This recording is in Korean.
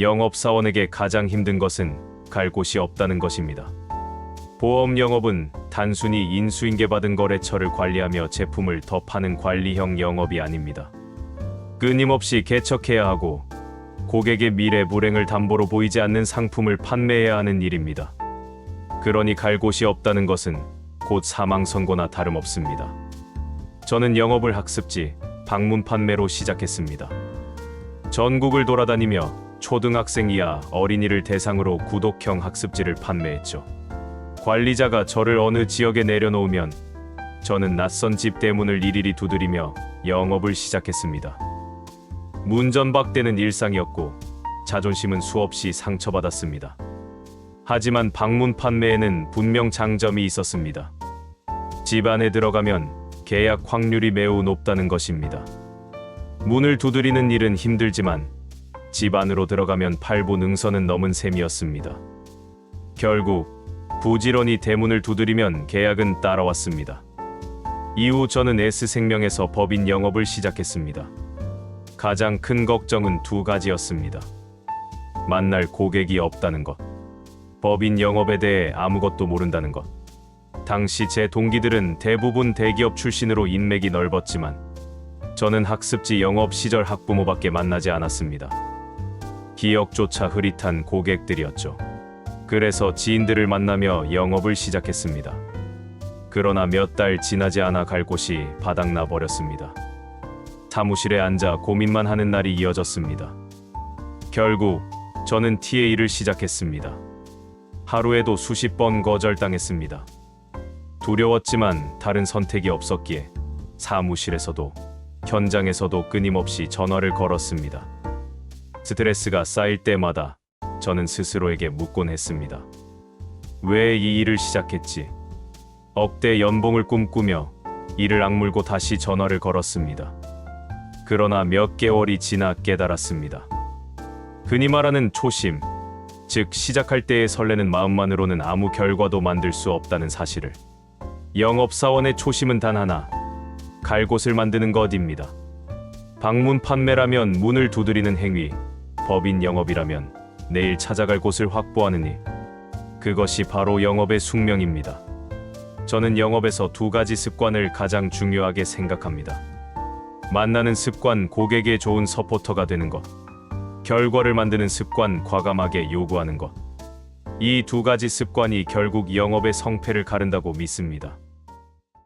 영업사원에게 가장 힘든 것은 갈 곳이 없다는 것입니다. 보험 영업은 단순히 인수인계받은 거래처를 관리하며 제품을 더 파는 관리형 영업이 아닙니다. 끊임없이 개척해야 하고 고객의 미래 불행을 담보로 보이지 않는 상품을 판매해야 하는 일입니다. 그러니 갈 곳이 없다는 것은 곧 사망 선고나 다름없습니다. 저는 영업을 학습지 방문 판매로 시작했습니다. 전국을 돌아다니며 초등학생 이하 어린이를 대상으로 구독형 학습지를 판매했죠. 관리자가 저를 어느 지역에 내려놓으면 저는 낯선 집 대문을 일일이 두드리며 영업을 시작했습니다. 문전박대는 일상이었고 자존심은 수없이 상처받았습니다. 하지만 방문 판매에는 분명 장점이 있었습니다. 집 안에 들어가면 계약 확률이 매우 높다는 것입니다. 문을 두드리는 일은 힘들지만 집 안으로 들어가면 팔보 능선은 넘은 셈이었습니다. 결국 부지런히 대문을 두드리면 계약은 따라왔습니다. 이후 저는 S생명에서 법인 영업을 시작했습니다. 가장 큰 걱정은 두 가지였습니다. 만날 고객이 없다는 것. 법인 영업에 대해 아무것도 모른다는 것. 당시 제 동기들은 대부분 대기업 출신으로 인맥이 넓었지만 저는 학습지 영업 시절 학부모밖에 만나지 않았습니다. 기억조차 흐릿한 고객들이었죠. 그래서 지인들을 만나며 영업을 시작했습니다. 그러나 몇 달 지나지 않아 갈 곳이 바닥나 버렸습니다. 사무실에 앉아 고민만 하는 날이 이어졌습니다. 결국 저는 TA를 시작했습니다. 하루에도 수십 번 거절당했습니다. 두려웠지만 다른 선택이 없었기에 사무실에서도 현장에서도 끊임없이 전화를 걸었습니다. 스트레스가 쌓일 때마다 저는 스스로에게 묻곤 했습니다. 왜 이 일을 시작했지? 억대 연봉을 꿈꾸며 이를 악물고 다시 전화를 걸었습니다. 그러나 몇 개월이 지나 깨달았습니다. 흔히 말하는 초심, 즉 시작할 때의 설레는 마음만으로는 아무 결과도 만들 수 없다는 사실을. 영업사원의 초심은 단 하나, 갈 곳을 만드는 것입니다. 방문 판매라면 문을 두드리는 행위, 법인 영업이라면 내일 찾아갈 곳을 확보하는 일. 그것이 바로 영업의 숙명입니다. 저는 영업에서 두 가지 습관을 가장 중요하게 생각합니다. 만나는 습관, 고객의 좋은 서포터가 되는 것. 결과를 만드는 습관, 과감하게 요구하는 것. 이 두 가지 습관이 결국 영업의 성패를 가른다고 믿습니다.